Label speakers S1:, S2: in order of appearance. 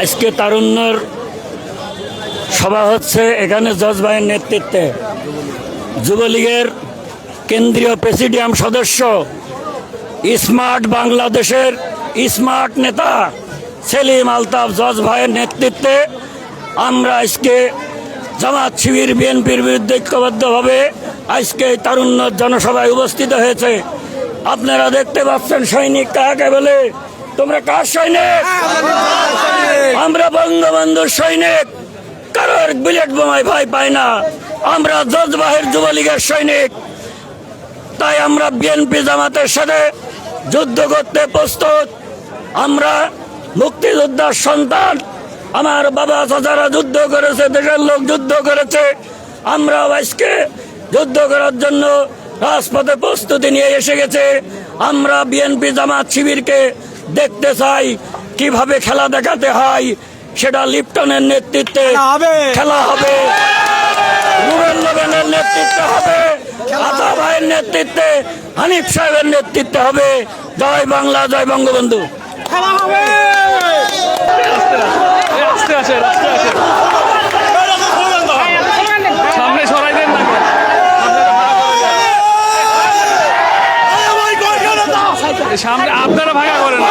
S1: আজকে তারুণ্যর সভা হচ্ছে এখানে জজ ভাইয়ের নেতৃত্বে। যুবলীগের কেন্দ্রীয় প্রেসিডিয়াম সদস্য, স্মার্ট বাংলাদেশের স্মার্ট নেতা সেলিম আলতাফ জজ ভাইয়ের নেতৃত্বে আমরা আজকে জামাত শিবির, বিএনপির বিরুদ্ধে ঐক্যবদ্ধভাবে আজকে তারুণ্য জনসভায় উপস্থিত হয়েছে। আপনারা দেখতে পাচ্ছেন সৈনিক কাকে বলে? তোমরা কার সৈনিক? আমরা বঙ্গবন্ধুর সৈনিক। কারোর বুলেট বোমায় ভয় পাই না। আমরা জজবাহের যুবলীগের সৈনিক। তাই আমরা বিএনপি জামাতের সাথে যুদ্ধ করতে প্রস্তুত। আমরা মুক্তিযোদ্ধার সন্তান। আমার বাবা চাচারা যুদ্ধ করেছে, দেশের লোক যুদ্ধ করেছে। আমরা আজকে যুদ্ধ করার জন্য রাজপথে প্রস্তুতি নিয়ে এসে গেছে। আমরা বিএনপি জামাত শিবিরকে দেখতে চাই। কীভাবে খেলা দেখাতে হয় সেটা লিপ্টনের নেতৃত্বে
S2: হবে।
S1: খেলা হবে। রুবেল লোবেনের নেতৃত্বে হবে। আতা ভাইয়ের নেতৃত্বে হানিফ সাহেবের নেতৃত্বে হবে। জয় বাংলা জয় বঙ্গবন্ধু।
S2: খেলা হবে।
S3: আস্তে আসে আস্তে আসে সামনে সরাই দেন না সামনে আপনারা ভাগা করেন।